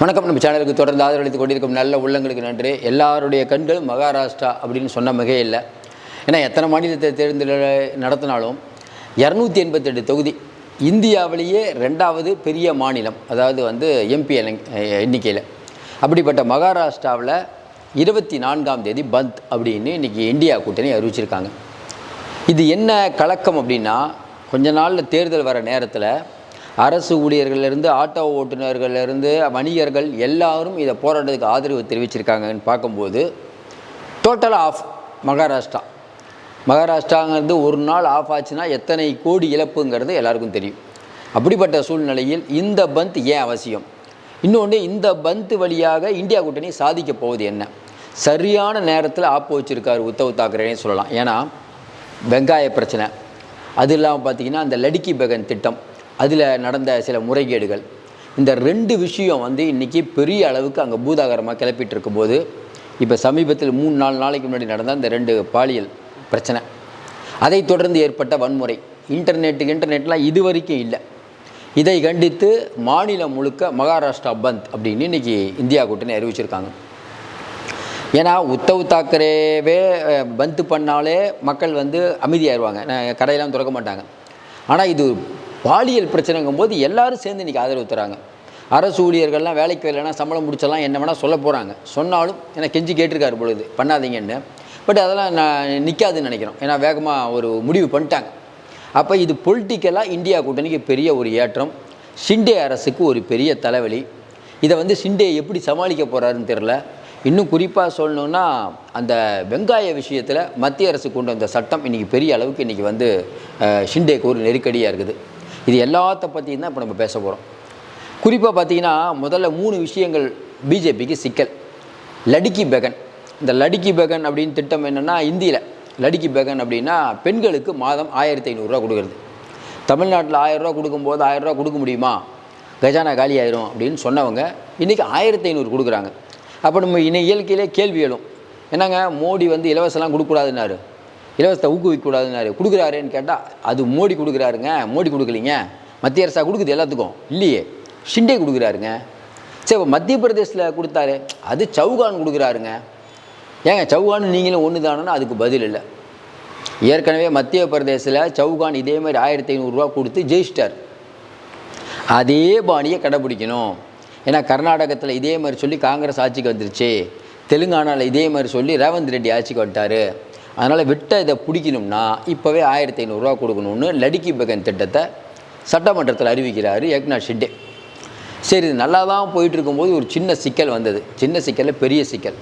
வணக்கம். நம்ம சேனலுக்கு தொடர்ந்து ஆதரவளித்து கொண்டிருக்கும் நல்ல உள்ளங்களுக்கு நன்றி. எல்லாருடைய கண்களும் மகாராஷ்டிரா அப்படின்னு சொன்ன மிகையே இல்லை. ஏன்னா எத்தனை மாநிலத்தை தேர்ந்தெடு நடத்தினாலும் இரநூத்தி எண்பத்தெட்டு தொகுதி இந்தியாவிலேயே ரெண்டாவது பெரிய மாநிலம் அதாவது வந்து எம்பி எண்ணிக்கையில். அப்படிப்பட்ட மகாராஷ்டிராவில் இருபத்தி நான்காம் தேதி பந்த் அப்படின்னு இன்றைக்கி இந்தியா கூட்டணி அறிவிச்சிருக்காங்க. இது என்ன கலக்கம் அப்படின்னா கொஞ்ச நாளில் தேர்தல் வர நேரத்தில் அரசு ஊழியர்கள்லேருந்து ஆட்டோ ஓட்டுநர்கள்லேருந்து வணிகர்கள் எல்லாரும் இதை போராட்டத்துக்கு ஆதரவு தெரிவிச்சிருக்காங்கன்னு பார்க்கும்போது டோட்டலாக ஆஃப் மகாராஷ்டிரா. மகாராஷ்டிராங்கிறது ஒரு நாள் ஆஃப் ஆச்சுன்னா எத்தனை கோடி இழப்புங்கிறது எல்லாருக்கும் தெரியும். அப்படிப்பட்ட சூழ்நிலையில் இந்த பந்த் ஏன் அவசியம்? இன்னொன்று இந்த பந்த் வழியாக இந்தியா கூட்டணி சாதிக்க போவது என்ன? சரியான நேரத்தில் ஆப்பு வச்சிருக்காரு உத்தவ் தாக்கரேனே சொல்லலாம். ஏன்னா வெங்காய பிரச்சனை. அது இல்லாமல் பார்த்தீங்கன்னா அந்த லடுக்கி பெகன் திட்டம். அதில் நடந்த சில முறைகேடுகள். இந்த ரெண்டு விஷயம் வந்து இன்றைக்கி பெரிய அளவுக்கு அங்கே பூதாகரமாக கிளப்பிட்டு இருக்கும்போது இப்போ சமீபத்தில் மூணு நாலு நாளைக்கு முன்னாடி நடந்த அந்த ரெண்டு பாலியல் பிரச்சனை. அதை தொடர்ந்து ஏற்பட்ட வன்முறை. இன்டர்நெட்டு இன்டர்நெட்லாம் இது வரைக்கும் இல்லை. இதை கண்டித்து மாநிலம் முழுக்க மகாராஷ்டிரா பந்த் அப்படின்னு இன்றைக்கி இந்தியா கூட்டணி அறிவிச்சிருக்காங்க. ஏன்னா உத்தவ் தாக்கரேவே பந்து பந்த் பண்ணாலே மக்கள் வந்து அமைதியாயிருவாங்க. கடையெல்லாம் திறக்க மாட்டாங்க. ஆனால் இது பாலியல் பிரச்சனைங்கும்போது எல்லாரும் சேர்ந்து இன்றைக்கி ஆதரவு தராங்க. அரசு ஊழியர்கள்லாம் வேலைக்கு வரலைன்னா சம்பளம் முடிச்சலாம் என்ன வேணால் சொல்ல போகிறாங்க சொன்னாலும் ஏன்னா கெஞ்சி கேட்டிருக்காரு பொழுது பண்ணாதீங்கன்னு. பட் அதெல்லாம் நான் நிற்காதுன்னு நினைக்கிறோம். ஏன்னா வேகமாக ஒரு முடிவு பண்ணிட்டாங்க. அப்போ இது பொலிட்டிக்கலாக இந்தியா கூட்டணிக்கு பெரிய ஒரு ஏற்றம். ஷிண்டே அரசுக்கு ஒரு பெரிய தலைவலி. இதை வந்து ஷிண்டே எப்படி சமாளிக்க போகிறாருன்னு தெரில இன்னும் குறிப்பாக சொல்லணுன்னா அந்த வெங்காய விஷயத்தில் மத்திய அரசு கொண்டு வந்த சட்டம் இன்றைக்கி பெரிய அளவுக்கு இன்றைக்கி வந்து ஷிண்டேக்கு ஒரு நெருக்கடியாக இருக்குது. இது எல்லாத்த பற்றியும் தான் இப்போ நம்ம பேச போகிறோம் குறிப்பாக பார்த்தீங்கன்னா முதல்ல மூணு விஷயங்கள் பிஜேபிக்கு சிக்கல். லடுக்கி பெகன். இந்த லடுக்கி பெகன் அப்படின்னு திட்டம் என்னென்னா இந்தியில் லடுக்கி பெகன் அப்படின்னா பெண்களுக்கு மாதம் ஆயிரத்தி ஐநூறுரூவா கொடுக்குறது. தமிழ்நாட்டில் ஆயிரரூவா கொடுக்கும்போது ஆயிரரூவா கொடுக்க முடியுமா? கஜானா காலி ஆயிரும் அப்படின்னு சொன்னவங்க இன்றைக்கி ஆயிரத்தி ஐநூறு கொடுக்குறாங்க. அப்போ நம்ம இன்னை இயற்கையிலே கேள்வி எழும். என்னங்க மோடி வந்து இலவசம்லாம் கொடுக்கக்கூடாதுன்னாரு. இலவசத்தை ஊக்குவிக்கக்கூடாதுன்னு கொடுக்குறாருன்னு கேட்டால் அது மோடி கொடுக்குறாருங்க. மோடி கொடுக்கலிங்க. மத்திய அரசா கொடுக்குது எல்லாத்துக்கும். இல்லையே. ஷிண்டே கொடுக்குறாருங்க. சரி இப்போ மத்திய பிரதேசில் கொடுத்தாரு. அது சவுகான் கொடுக்குறாருங்க. ஏங்க சவுகான் நீங்களும் ஒன்று தானோன்னா அதுக்கு பதில் இல்லை. ஏற்கனவே மத்திய பிரதேசில் சவுகான் இதே மாதிரி ஆயிரத்தி ஐநூறுரூவா கொடுத்து ஜெயிச்சிட்டார். அதே பாணியை கடைபிடிக்கணும். ஏன்னா கர்நாடகத்தில் இதே மாதிரி சொல்லி காங்கிரஸ் ஆட்சிக்கு வந்துருச்சு. தெலுங்கானாவில் இதே மாதிரி சொல்லி ரேவந்த் ரெட்டி ஆட்சிக்கு வந்துட்டார். அதனால் விட்ட இதை பிடிக்கணும்னா இப்போவே ஆயிரத்தி ஐநூறுரூவா கொடுக்கணும்னு லடிக்கி பகன் திட்டத்தை சட்டமன்றத்தில் அறிவிக்கிறார் ஏக்நாத் ஷிண்டே. சரி இது நல்லா தான் போயிட்டு இருக்கும்போது ஒரு சின்ன சிக்கல் வந்தது. சின்ன சிக்கலில் பெரிய சிக்கல்.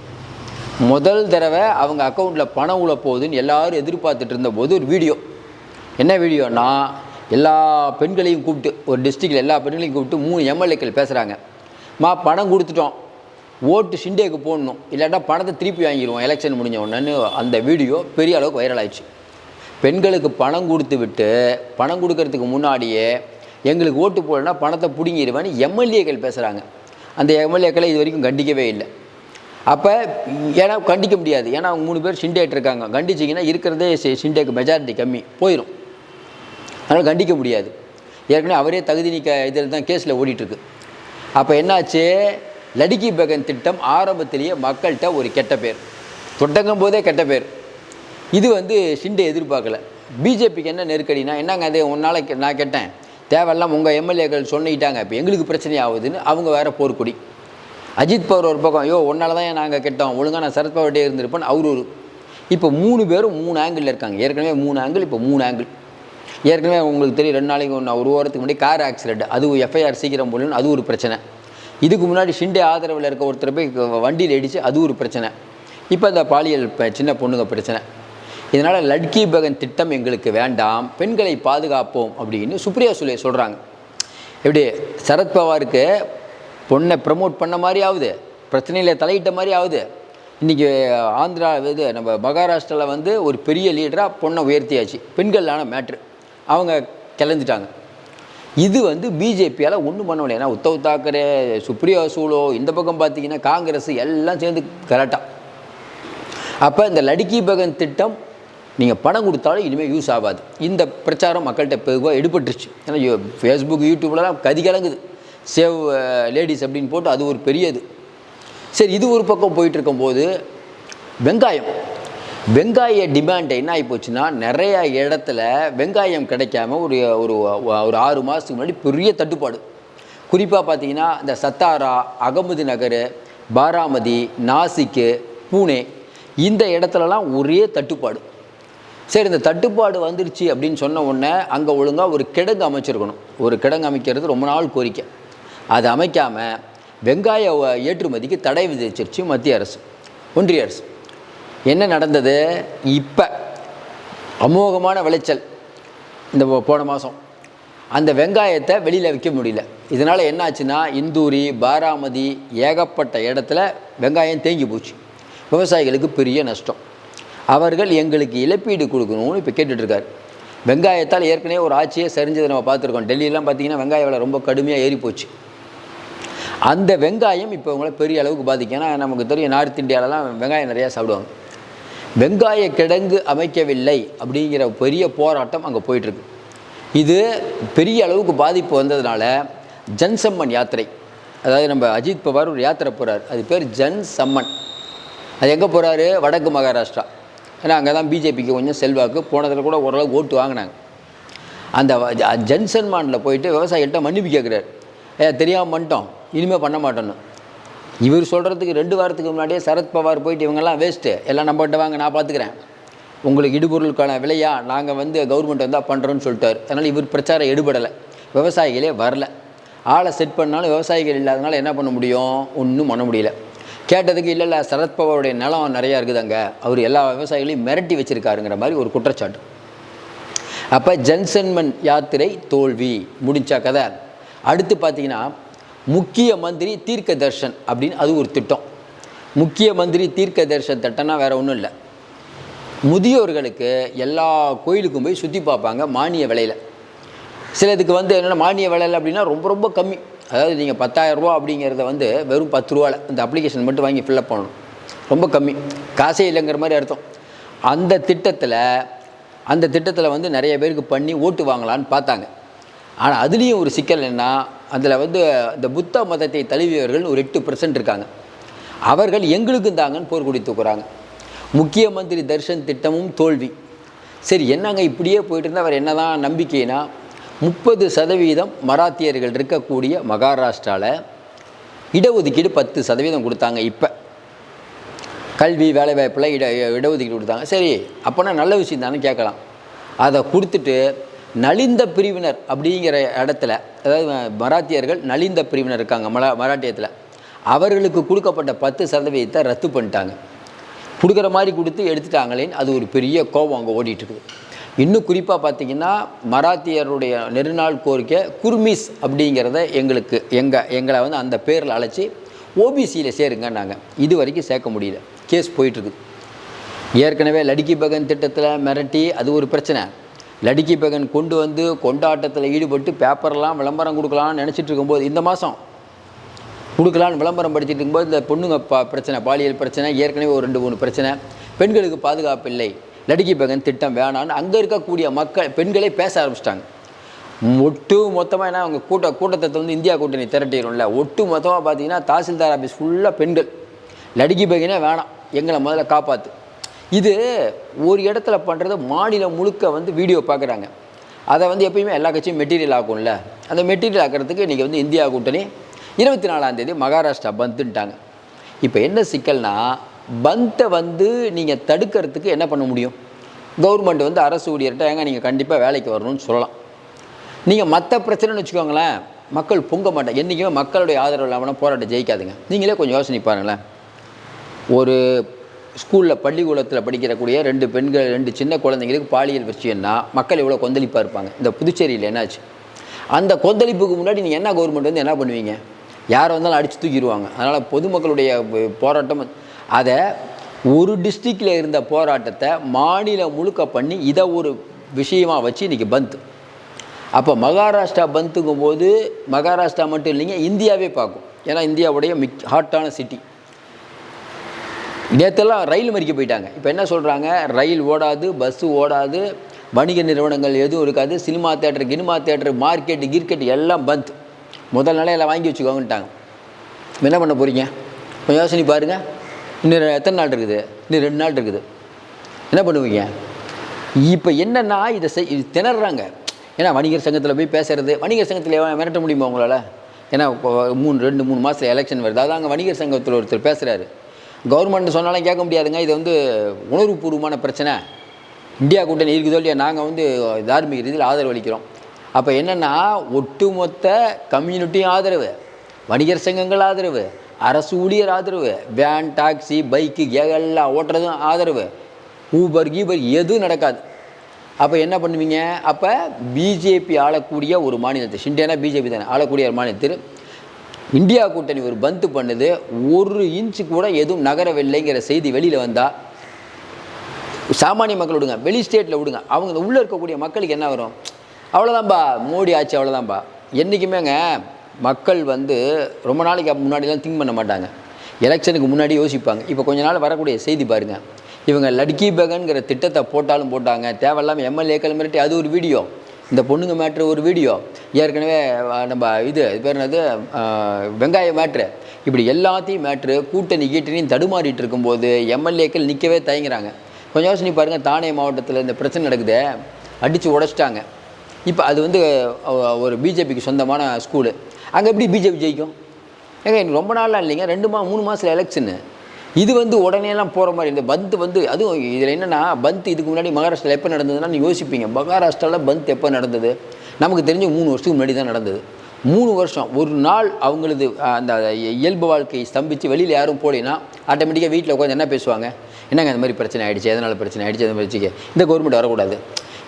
முதல் தடவை அவங்க அக்கௌண்ட்டில் பணம் உள்ள போகுதுன்னு எல்லாரும் எதிர்பார்த்துட்டு இருந்தபோது ஒரு வீடியோ. என்ன வீடியோனா எல்லா பெண்களையும் கூப்பிட்டு ஒரு டிஸ்ட்ரிக்டில் எல்லா பெண்களையும் கூப்பிட்டு மூணு எம்எல்ஏக்கள் பேசுகிறாங்க மா பணம் கொடுத்துட்டோம். ஓட்டு ஷிண்டேக்கு போடணும். இல்லாட்டா பணத்தை திருப்பி வாங்கிடுவோம் எலெக்ஷன் முடிஞ்ச உடனே அந்த வீடியோ பெரிய அளவுக்கு வைரல் ஆயிடுச்சு. பெண்களுக்கு பணம் கொடுத்து விட்டு பணம் கொடுக்கறதுக்கு முன்னாடியே எங்களுக்கு ஓட்டு போடலன்னா பணத்தை பிடுங்கிடுவேன்னு எம்எல்ஏக்கள் பேசுகிறாங்க அந்த எம்எல்ஏக்களை இது வரைக்கும் கண்டிக்கவே இல்லை. அப்போ ஏன்னா கண்டிக்க முடியாது. ஏன்னா அவங்க மூணு பேர் சிண்டேட் இருக்காங்க. கண்டிச்சிங்கன்னா இருக்கிறதே சிண்டேக்கு மெஜாரிட்டி கம்மி. போயிடும் அதனால் கண்டிக்க முடியாது. ஏற்கனவே அவரே தகுதி நீக்க இதில் தான் கேஸில் ஓடிட்டுருக்கு அப்போ என்னாச்சு? லடுக்கி பகன் திட்டம் ஆரம்பத்திலேயே மக்கள்கிட்ட ஒரு கெட்ட பேர். தொடங்கும் போதே கெட்ட பேர். இது வந்து ஷிண்டே எதிர்பார்க்கல. பிஜேபிக்கு என்ன நெருக்கடினா என்னங்க அது உன்னால் நான் கேட்டேன். தேவையில்லாம் உங்கள் எம்எல்ஏக்கள் சொன்னிட்டாங்க இப்போ எங்களுக்கு பிரச்சனை ஆகுதுன்னு அவங்க வேறு போர்க்குடி. அஜித் பவர் ஒரு பக்கம் ஐயோ உன்னால தான் நாங்கள் கெட்டோம் ஒழுங்காக நான் சரத்பவர்கிட்டே இருந்திருப்பேன் அவர் ஒரு இப்போ மூணு பேரும் மூணு ஆங்கிளில் இருக்காங்க. ஏற்கனவே மூணு ஆங்கிள் இப்போ மூணு ஆங்கிள் ஏற்கனவே உங்களுக்கு தெரியும் ரெண்டு நாளைக்கு ஒன்று ஒரு வாரத்துக்கு முன்னாடி கார் ஆக்சிடென்ட் அது எஃப்ஐஆர் சீக்கிரம் போடணும்னு அது ஒரு பிரச்சனை. இதுக்கு முன்னாடி ஷிண்டே ஆதரவில் இருக்க ஒருத்தர் போய் வண்டியில் இடித்து அது ஒரு பிரச்சனை. இப்போ இந்த பாலியல் சின்ன பொண்ணுங்க பிரச்சனை. இதனால் லட்கி பகன் திட்டம் எங்களுக்கு வேண்டாம் பெண்களை பாதுகாப்போம் அப்படின்னு சுப்ரியா சுலே சொல்கிறாங்க எப்படி சரத்பவாருக்கு பொண்ணை ப்ரமோட் பண்ண மாதிரி ஆகுது பிரச்சனையில் தலையிட்ட மாதிரி ஆகுது. இன்றைக்கி ஆந்திரா இது நம்ம மகாராஷ்டிராவில் வந்து ஒரு பெரிய லீடராக பொண்ணை உயர்த்தியாச்சு பெண்களான மேட்ரு அவங்க கிளந்துட்டாங்க இது வந்து பிஜேபியால் ஒன்றும் பண்ண முடியாது ஏன்னா உத்தவ் தாக்கரே சுப்ரியா சூலோ இந்த பக்கம் பார்த்தீங்கன்னா காங்கிரஸ் எல்லாம் சேர்ந்து கரெக்டாக அப்போ இந்த லடுக்கி பகன் திட்டம் நீங்கள் பணம் கொடுத்தாலும் இனிமேல் யூஸ் ஆகாது. இந்த பிரச்சாரம் மக்கள்கிட்ட பெருவாக எடுபட்டுருச்சு. ஏன்னா ஃபேஸ்புக் யூடியூப்லலாம் கதி கலங்குது. சேவ் லேடிஸ் அப்படின்னு போட்டு அது ஒரு பெரியது. சரி இது ஒரு பக்கம் போயிட்டு இருக்கும்போது வெங்காயம். வெங்காய டிமாண்ட் என்ன ஆகி போச்சுன்னா நிறைய இடத்துல வெங்காயம் கிடைக்காம ஒரு ஒரு ஒரு ஆறு மாதத்துக்கு முன்னாடி பெரிய தட்டுப்பாடு. குறிப்பாக பார்த்தீங்கன்னா இந்த சத்தாரா அகமது நகர் பாராமதி நாசிக்கு பூனே இந்த இடத்துலலாம் ஒரே தட்டுப்பாடு. சரி இந்த தட்டுப்பாடு வந்துருச்சு அப்படின்னு சொன்ன உடனே அங்கே ஒழுங்காக ஒரு கிடங்கு அமைச்சிருக்கணும். ஒரு கிடங்கு அமைக்கிறது ரொம்ப நாள் கோரிக்கை. அது அமைக்காமல் வெங்காய ஏற்றுமதிக்கு தடை விதிச்சிருச்சு மத்திய அரசு ஒன்றிய அரசு. என்ன நடந்தது? இப்போ அமோகமான விளைச்சல் இந்த போ- போன மாதம் அந்த வெங்காயத்தை வெளியில் விற்க முடியல. இதனால் என்னாச்சுன்னா இந்தூரி பாராமதி ஏகப்பட்ட இடத்துல வெங்காயம் தேங்கி போச்சு. விவசாயிகளுக்கு பெரிய நஷ்டம். அவர்கள் எங்களுக்கு இழப்பீடு கொடுக்கணும்னு இப்போ கேட்டுட்ருக்காரு. வெங்காயத்தால் ஏற்கனவே ஒரு ஆட்சியே சரிஞ்சதை நம்ம பார்த்துருக்கோம். டெல்லியெலாம் பார்த்தீங்கன்னா வெங்காய விலை ரொம்ப கடுமையாக ஏறி போச்சு. அந்த வெங்காயம் இப்போ உங்களை பெரிய அளவுக்கு பாதிக்கும். ஏன்னா நமக்கு தெரியும் நார்த் இந்தியாவிலலாம் வெங்காயம் நிறையா சாப்பிடுவாங்க. வெங்காய கிடங்கு அமைக்கவில்லை அப்படிங்கிற பெரிய போராட்டம் அங்கே போயிட்டுருக்கு. இது பெரிய அளவுக்கு பாதிப்பு வந்ததுனால ஜன்சம்மன் யாத்திரை. அதாவது நம்ம அஜித் பவார் ஒரு யாத்திரை போகிறார் அது பேர் ஜன் சம்மன் அது எங்கே போகிறாரு வடக்கு மகாராஷ்டிரா. ஏன்னா அங்கே தான் பிஜேபிக்கு கொஞ்சம் செல்வாக்கு. போனதில் கூட ஓரளவுக்கு ஓட்டு வாங்கினாங்க. அந்த ஜன்சன்மானில் போயிட்டு விவசாயிகிட்ட மன்னிப்பு கேட்குறாரு ஏ தெரியாமல் பண்ணிட்டோம். இனிமேல் பண்ண மாட்டோன்னு இவர் சொல்கிறதுக்கு ரெண்டு வாரத்துக்கு முன்னாடியே சரத்பவார் போயிட்டு இவங்கெல்லாம் வேஸ்ட்டு எல்லாம் நம்மகிட்ட வாங்க நான் பார்த்துக்கிறேன் உங்களுக்கு இடுபொருளுக்கான விலையா நாங்கள் வந்து கவர்மெண்ட் வந்தால் பண்ணுறோன்னு சொல்லிட்டார். அதனால் இவர் பிரச்சாரம் எடுபடலை. விவசாயிகளே வரல. ஆளை செட் பண்ணாலும் விவசாயிகள் இல்லாதனால என்ன பண்ண முடியும்? ஒன்றும் பண்ண முடியல. கேட்டதுக்கு இல்லை இல்லை சரத்பவாருடைய நிலம் நிறையா இருக்குதாங்க. அவர் எல்லா விவசாயிகளையும் மிரட்டி வச்சுருக்காருங்கிற மாதிரி ஒரு குற்றச்சாட்டு. அப்போ ஜென்சன்மன் யாத்திரை தோல்வி. முடிஞ்சா கதை. அடுத்து பார்த்தீங்கன்னா முக்கிய மந்திரி தீர்க்க தர்ஷன் அப்படின்னு அது ஒரு திட்டம். முக்கிய மந்திரி தீர்க்க தர்ஷன் திட்டம்னா வேறு ஒன்றும் இல்லை. முதியோர்களுக்கு எல்லா கோயிலுக்கும் போய் சுற்றி பார்ப்பாங்க மானிய விலையில். சிலதுக்கு வந்து என்னென்ன மானிய விலையில் அப்படின்னா ரொம்ப ரொம்ப கம்மி. அதாவது நீங்கள் பத்தாயிரரூபா அப்படிங்கிறத வந்து வெறும் பத்து ரூபாவில் இந்த அப்ளிகேஷன் மட்டும் வாங்கி ஃபில்லப் பண்ணணும். ரொம்ப கம்மி. காசே இல்லைங்கிற மாதிரி அர்த்தம். அந்த திட்டத்தில் அந்த திட்டத்தில் வந்து நிறைய பேருக்கு பண்ணி ஓட்டு வாங்கலான்னு பார்த்தாங்க. ஆனால் அதுலேயும் ஒரு சிக்கல் என்ன அதில் வந்து இந்த புத்த மதத்தை தழுவியவர்கள் ஒரு எட்டு பர்சன்ட் இருக்காங்க. அவர்கள் எங்களுக்கும் தாங்கன்னு போர் கொடி தூக்குறாங்க. முக்கிய மந்திரி தர்ஷன் திட்டமும் தோல்வி. சரி என்னங்க இப்படியே போயிட்டு இருந்தால் அவர் என்னதான் நம்பிக்கைனா முப்பது சதவீதம் மராத்தியர்கள் இருக்கக்கூடிய மகாராஷ்டிராவில் இடஒதுக்கீடு பத்து சதவீதம் கொடுத்தாங்க இப்போ. கல்வி வேலைவாய்ப்பில் இட இடஒதுக்கீடு கொடுத்தாங்க. சரி அப்போனா நல்ல விஷயம் தானே கேட்கலாம். அதை கொடுத்துட்டு நலிந்த பிரிவினர் அப்படிங்கிற இடத்துல அதாவது மராத்தியர்கள் நலிந்த பிரிவினர் இருக்காங்க மரா மராட்டியத்தில். அவர்களுக்கு கொடுக்கப்பட்ட பத்து சதவீதத்தை ரத்து பண்ணிட்டாங்க. கொடுக்குற மாதிரி கொடுத்து எடுத்துட்டாங்களேன்னு அது ஒரு பெரிய கோபம் அங்கே ஓடிட்டுருக்குது. இன்னும் குறிப்பாக பார்த்தீங்கன்னா மராத்தியருடைய நெருநாள் கோரிக்கை குர்மிஸ் அப்படிங்கிறத எங்களுக்கு எங்கள் எங்களை வந்து அந்த பேரில் அழைச்சி ஓபிசியில் சேருங்க நாங்கள் இது வரைக்கும் சேர்க்க முடியல. கேஸ் போயிட்டுருக்குது. ஏற்கனவே லடுக்கி பகன் திட்டத்தில் மிரட்டி அது ஒரு பிரச்சனை. லடுக்கி பகன் கொண்டு வந்து கொண்டாட்டத்தில் ஈடுபட்டு பேப்பர்லாம் விளம்பரம் கொடுக்கலாம்னு நினச்சிட்டு இருக்கும்போது இந்த மாதம் கொடுக்கலான்னு விளம்பரம் படிச்சுட்டு இருக்கும்போது இந்த பொண்ணுங்க பா பிரச்சனை பாலியல் பிரச்சனை ஏற்கனவே ஒரு ரெண்டு மூணு பிரச்சனை பெண்களுக்கு பாதுகாப்பு இல்லை லடுக்கி பகன் திட்டம் வேணான்னு அங்கே இருக்கக்கூடிய மக்கள் பெண்களே பேச ஆரம்பிச்சிட்டாங்க. ஒட்டு மொத்தமாக என்ன அவங்க கூட்ட கூட்டத்தை வந்து இந்தியா கூட்டணி திரட்டிடும்ல ஒட்டு மொத்தமாக பார்த்தீங்கன்னா தாசில்தார் ஆஃபீஸ் ஃபுல்லாக பெண்கள். லடுக்கி பகனே வேணாம் எங்களை முதல்ல காப்பாற்று இது ஒரு இடத்துல பண்ணுறது மாநிலம் முழுக்க வந்து வீடியோ பார்க்குறாங்க. அதை வந்து எப்பயுமே எல்லா கட்சியும் மெட்டீரியல் ஆகும்ல அந்த மெட்டீரியல் ஆக்கிறதுக்கு இன்றைக்கி வந்து இந்தியா கூட்டணி இருபத்தி நாலாம் தேதி மகாராஷ்டிரா பந்துன்ட்டாங்க. இப்போ என்ன சிக்கல்னா பந்தை வந்து நீங்கள் தடுக்கிறதுக்கு என்ன பண்ண முடியும்? கவர்மெண்ட் வந்து அரசு ஊழியர்கிட்ட ஏங்க நீங்கள் கண்டிப்பாக வேலைக்கு வரணும்னு சொல்லலாம். நீங்கள் மற்ற பிரச்சனைன்னு வச்சுக்கோங்களேன் மக்கள் பொங்க மாட்டாங்க என்றைக்குமே மக்களுடைய ஆதரவு இல்லாமல் போராட்டம் ஜெயிக்காதுங்க. நீங்களே கொஞ்சம் யோசனை பாருங்களேன். ஒரு ஸ்கூலில் பள்ளிக்கூடத்தில் படிக்கிறக்கூடிய ரெண்டு பெண்கள் ரெண்டு சின்ன குழந்தைங்களுக்கு பாலியல் விஷயம்னா மக்கள் எவ்வளோ கொந்தளிப்பாக இருப்பாங்க? இந்த புதுச்சேரியில் என்னாச்சு? அந்த கொந்தளிப்புக்கு முன்னாடி நீங்கள் என்ன கவர்மெண்ட் வந்து என்ன பண்ணுவீங்க? யார் வந்தாலும் அடித்து தூக்கிடுவாங்க. அதனால் பொதுமக்களுடைய போராட்டம் அதை ஒரு டிஸ்ட்ரிக்டில் இருந்த போராட்டத்தை மாநிலம் முழுக்க பண்ணி இதை ஒரு விஷயமாக வச்சு இன்றைக்கி பந்த். அப்போ மகாராஷ்டிரா பந்துங்கும் போது மகாராஷ்டிரா மட்டும் இல்லைங்க இந்தியாவே பார்க்கும். ஏன்னா இந்தியாவுடைய மிக் ஹாட்டான சிட்டி நேற்றெல்லாம் ரயில் மறிக்க போயிட்டாங்க. இப்போ என்ன சொல்கிறாங்க ரயில் ஓடாது பஸ்ஸு ஓடாது வணிக நிறுவனங்கள் எதுவும் இருக்காது cinema theatre கினிமா theatre market cricket எல்லாம் பந்த். முதல் நாளே எல்லாம் வாங்கி வச்சுக்கோங்கன்ட்டாங்க. என்ன பண்ண போகிறீங்க கொஞ்சம் யோசனை பாருங்கள் இன்னும் எத்தனை நாள் இருக்குது? இன்னும் ரெண்டு நாள் இருக்குது. என்ன பண்ணுவீங்க? இப்போ என்னென்னா இதை செய் இது திணறாங்க. ஏன்னா வணிகர் சங்கத்தில் போய் பேசுறது வணிகர் சங்கத்தில் மிரட்ட முடியுமா உங்களால்? ஏன்னா இப்போ மூணு ரெண்டு மூணு மாதத்தில் எலெக்ஷன் வருது. அதான் அங்கே வணிகர் சங்கத்தில் ஒருத்தர் பேசுகிறாரு கவர்மெண்ட் சொன்னாலும் கேட்க முடியாதுங்க. இது வந்து உணர்வுபூர்வமான பிரச்சனை. இந்தியா கூட்டணி இருக்குதோ இல்லையா நாங்கள் வந்து தார்மீக ரீதியில் ஆதரவு அளிக்கிறோம். அப்போ என்னென்னா ஒட்டுமொத்த கம்யூனிட்டியும் ஆதரவு. வணிகர் சங்கங்கள் ஆதரவு. அரசு ஊழியர் ஆதரவு. வேன் டாக்ஸி பைக்கு எல்லாம் ஓட்டுறதும் ஆதரவு. ஊபர் கீபர் எதுவும் நடக்காது. அப்போ என்ன பண்ணுவீங்க? அப்போ பிஜேபி ஆளக்கூடிய ஒரு மாநிலத்தை ஷிண்டேனா பிஜேபி தானே ஆளக்கூடிய ஒரு மாநிலத்தில் இந்தியா கூட்டணி ஒரு பந்து பண்ணுது. ஒரு இன்ச்சு கூட எதுவும் நகரவில்லைங்கிற செய்தி வெளியில் வந்தால் சாமானிய மக்கள் விடுங்க வெளி ஸ்டேட்டில் விடுங்க. அவங்க உள்ளே இருக்கக்கூடிய மக்களுக்கு என்ன வரும்? அவ்வளோதான்பா மோடி ஆச்சு அவ்வளோதான்பா என்றைக்குமேங்க மக்கள் வந்து ரொம்ப நாளைக்கு முன்னாடிலாம் திங்க் பண்ண மாட்டாங்க. எலெக்ஷனுக்கு முன்னாடி யோசிப்பாங்க. இப்போ கொஞ்ச நாள் வரக்கூடிய செய்தி பாருங்கள் இவங்க லட்கி பகன்கிற திட்டத்தை போட்டாலும் போட்டாங்க. தேவையில்லாமல் எம்எல்ஏக்கள் மிரட்டி அது ஒரு வீடியோ. இந்த பொண்ணுங்க மேட்ரு ஒரு வீடியோ. ஏற்கனவே நம்ம இது இது பேர் என்னது? வெங்காய மேட்ரு. இப்படி எல்லாத்தையும் மேட்ரு கூட்டணி கீட்டணியும் தடுமாறிட்டு இருக்கும்போது எம்எல்ஏக்கள் நிற்கவே தயங்குறாங்க. கொஞ்சம் யோசனை பாருங்கள் தானே மாவட்டத்தில் இந்த பிரச்சனை நடக்குது அடித்து உடச்சிட்டாங்க. இப்போ அது வந்து ஒரு பிஜேபிக்கு சொந்தமான ஸ்கூலு. அங்கே எப்படி பிஜேபி ஜெயிக்கும்? ஏங்க எனக்கு ரொம்ப நாளாக இல்லைங்க ரெண்டு மா மூணு மாதத்தில் எலெக்ஷனு. இது வந்து உடனேலாம் போகிற மாதிரி இந்த பந்த் வந்து அதுவும் இதில் என்னென்னா பந்த் இதுக்கு முன்னாடி மகாராஷ்டிராவில் எப்போ நடந்ததுன்னா நீ யோசிப்பீங்க. மகாராஷ்டிராவில் பந்த் எப்போ நடந்தது? நமக்கு தெரிஞ்ச மூணு வருஷத்துக்கு முன்னாடி தான் நடந்தது. மூணு வருஷம். ஒரு நாள் அவங்களது அந்த இயல்பு வாழ்க்கை ஸ்தம்பித்து வெளியில் யாரும் போலினா ஆட்டோமேட்டிக்காக வீட்டில் உட்காந்து என்ன பேசுவாங்க? என்னங்க இந்த மாதிரி பிரச்சனை ஆகிடுச்சு எதனால் பிரச்சனை ஆயிடுச்சு? அந்த மாதிரி இந்த கவர்மெண்ட் வரக்கூடாது.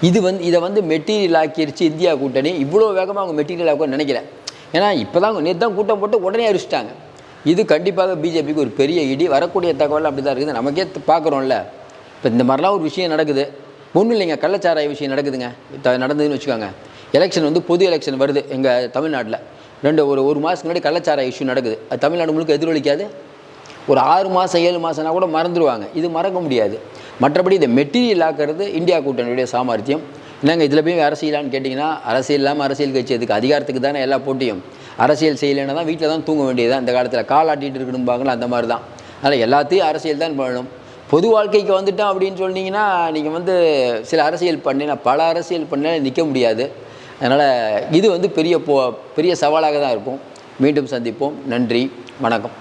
இது வந்து இதை வந்து மெட்டீரியல் ஆக்கிருச்சு இந்தியா கூட்டணி. இவ்வளோ வேகமாக அவங்க மெட்டீரியல் ஆக்க நினைக்கல. ஏன்னா இப்போ தான் நேற்று தான் கூட்டம் போட்டு உடனே அரிச்சிட்டாங்க. இது கண்டிப்பாக பிஜேபிக்கு ஒரு பெரிய இடி. வரக்கூடிய தகவல் அப்படி தான் இருக்குது. நமக்கே பார்க்குறோம்ல. இப்போ இந்த மாதிரிலாம் ஒரு விஷயம் நடக்குது. ஒன்றும் இல்லைங்க கள்ளச்சாராய விஷயம் நடக்குதுங்க. நடந்ததுன்னு வச்சுக்கோங்க. எலெக்ஷன் வந்து பொது எலெக்ஷன் வருது எங்கள் தமிழ்நாட்டில். ரெண்டு ஒரு ஒரு மாதத்துக்கு முன்னாடி கள்ளச்சாராய இஷ்யூ நடக்குது. அது தமிழ்நாடு முழுக்க எதிரொலிக்காது. ஒரு ஆறு மாதம் ஏழு மாதம்னா கூட மறந்துடுவாங்க இது மறக்க முடியாது. மற்றபடி இதை மெட்டீரியல் ஆக்கிறது இந்தியா கூட்டணியுடைய சாமர்த்தியம். என்னங்க இதில் போய் அரசியலான்னு கேட்டிங்கன்னா அரசியல் இல்லாமல் அரசியல் கட்சி அதுக்கு அதிகாரத்துக்கு தானே எல்லா போட்டியும். அரசியல் செய்யலைன்னா தான் வீட்டில் தான் தூங்க வேண்டியது இந்த காலத்தில் கால் ஆட்டிகிட்டு இருக்கணும்பாங்களா அந்த மாதிரி தான். அதனால் எல்லாத்தையும் அரசியல் தான் பண்ணணும். பொது வாழ்க்கைக்கு வந்துட்டோம் அப்படின்னு சொன்னீங்கன்னா நீங்கள் வந்து சில அரசியல் பண்ணினா பல அரசியல் பண்ண நிற்க முடியாது. அதனால் இது வந்து பெரிய போ பெரிய சவாலாக தான் இருக்கும். மீண்டும் சந்திப்போம். நன்றி. வணக்கம்.